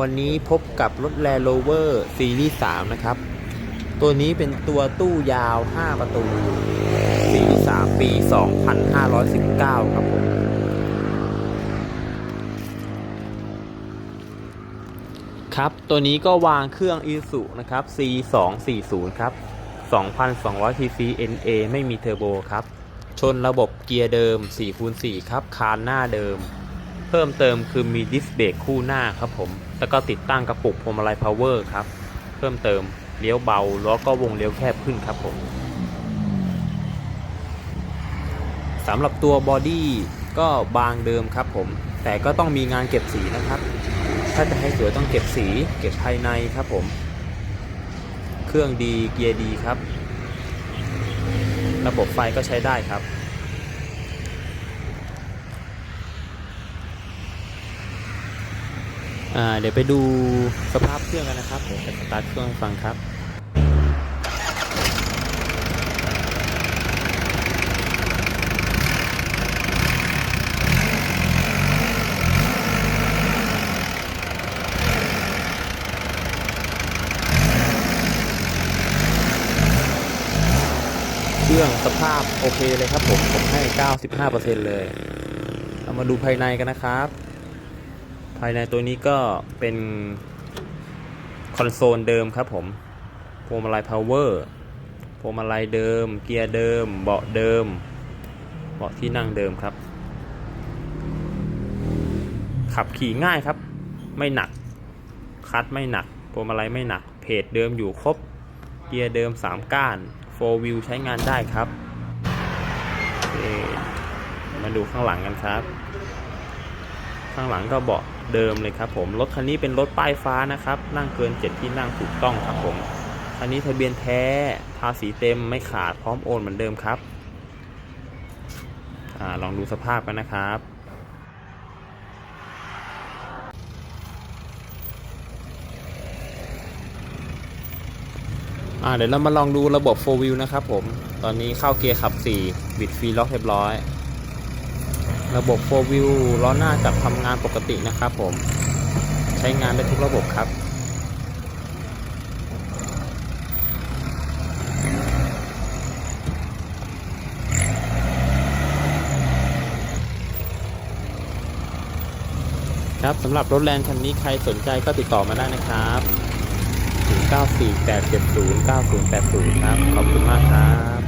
วันนี้พบกับรถแลโรเวอร์ซีรีส์3นะครับ ตัวนี้เป็นตัวตู้ยาว 5 ประตูซีรีส์3ปี 2519 ครับผม ครับ ตัวนี้ก็วางเครื่อง i s u นะครับ C240 ครับ 2,200 cc NA ไม่มีเทอร์โบครับ ชนระบบเกียร์เดิม 4x4 ครับ คานหน้าเดิม เพิ่มเติมคือมีดิสเบรกคู่หน้าครับผม แล้วก็ติดตั้งกระปุกพวงมาลัยพาวเวอร์ครับ เพิ่มเติมเลี้ยวเบา แล้วก็วงเลี้ยวแคบขึ้นครับผมสำหรับตัวบอดี้ก็บางเดิมครับผม แต่ก็ต้องมีงานเก็บสีนะครับ ถ้าจะให้สวยต้องเก็บสี เก็บภายในครับผม เครื่องดีเกียร์ดีครับ ระบบไฟก็ใช้ได้ครับ อ่า เดี๋ยวไปดูสภาพเครื่องกันนะครับเดี๋ยวจะสตาร์ทเครื่องให้ฟังครับเครื่องสภาพโอเคเลยครับผมผมให้ 95%เลย เรามาดูภายในกันนะครับายในตัวนี้ก็เป็นคอนโซลเดิมครับผมพวงมาลัยพาวเวอร์พวงมาลัยเดิม เกียร์เดิม เบาะเดิม เบาะที่นั่งเดิมครับ ขับขี่ง่ายครับ ไม่หนัก คัดไม่หนักพวงมาลัยไม่หนัก เพจเดิมอยู่ครบ เกียร์เดิม 3 ก้าน4 wheel ใช้งานได้ครับ มาดูข้างหลังกันครับ ข้างหลังก็เบาะ เดิมเลยครับผมรถคันนี้เป็นรถป้ายฟ้านะครับ นั่งเกิน 7 ที่นั่งถูกต้องครับผมคันนี้ทะเบียนแท้ภาษีเต็มไม่ขาดพร้อมโอนเหมือนเดิมครับอลองดูสภาพกันนะครับเดี๋ยวเรามาลองดูระบบ 4 wheel นะครับผม ตอนนี้เข้าเกียร์ขับ 4 บิดฟรีล็อกเรียบร้อย ระบบ4 wheel ล้อหน้าจับทำงานปกตินะครับผม ใช้งานได้ทุกระบบครับ ครับสำหรับรถแลนคันนี้ใครสนใจก็ติดต่อมาได้นะครับ0948709080 ครับ ขอบคุณมากครับ